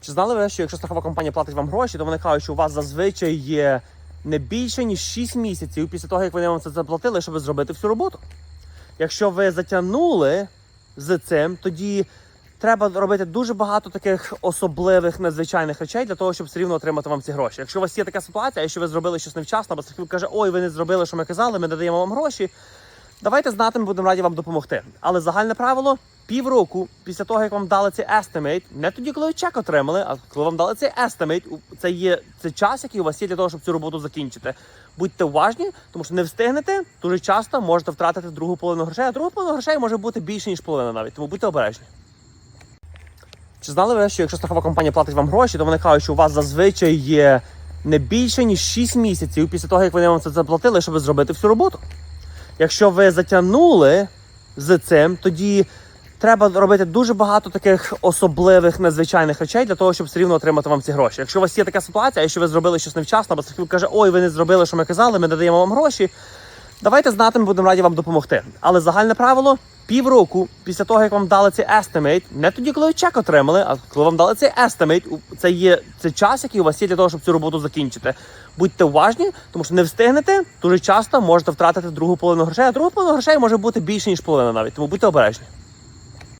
Чи знали ви, що якщо страхова компанія платить вам гроші, то вони кажуть, що у вас зазвичай є не більше ніж 6 місяців після того, як вони вам це заплатили, щоб зробити всю роботу. Якщо ви затягнули з цим, тоді треба робити дуже багато таких особливих надзвичайних речей для того, щоб все рівно отримати вам ці гроші. Якщо у вас є така ситуація, що ви зробили щось невчасно, або страховик каже, ой, ви не зробили, що ми казали, ми не даємо вам гроші. Давайте знати, ми будемо раді вам допомогти. Але загальне правило півроку після того, як вам дали цей estimate, не тоді, коли ви чек отримали, а коли вам дали цей estimate, це є це час, який у вас є для того, щоб цю роботу закінчити. Будьте уважні, тому що не встигнете, дуже часто можете втратити другу половину грошей, а друга половина грошей може бути більше, ніж половина навіть. Тому будьте обережні. Чи знали ви, що якщо страхова компанія платить вам гроші, то вони кажуть, що у вас зазвичай є не більше, ніж 6 місяців після того, як вони вам це заплатили, щоб зробити всю роботу. Якщо ви затягнули з цим, тоді треба робити дуже багато таких особливих надзвичайних речей для того, щоб все рівно отримати вам ці гроші. Якщо у вас є така ситуація, що ви зробили щось невчасно, або страховик каже, ой, ви не зробили, що ми казали, ми не даємо вам гроші. Давайте знати, ми будемо раді вам допомогти. Але загальне правило півроку після того, як вам дали цей estimate, не тоді, коли ви чек отримали, а коли вам дали цей estimate, це є це час, який у вас є для того, щоб цю роботу закінчити. Будьте уважні, тому що не встигнете, дуже часто можете втратити другу половину грошей, а друга половина грошей може бути більше, ніж половина навіть. Тому будьте обережні.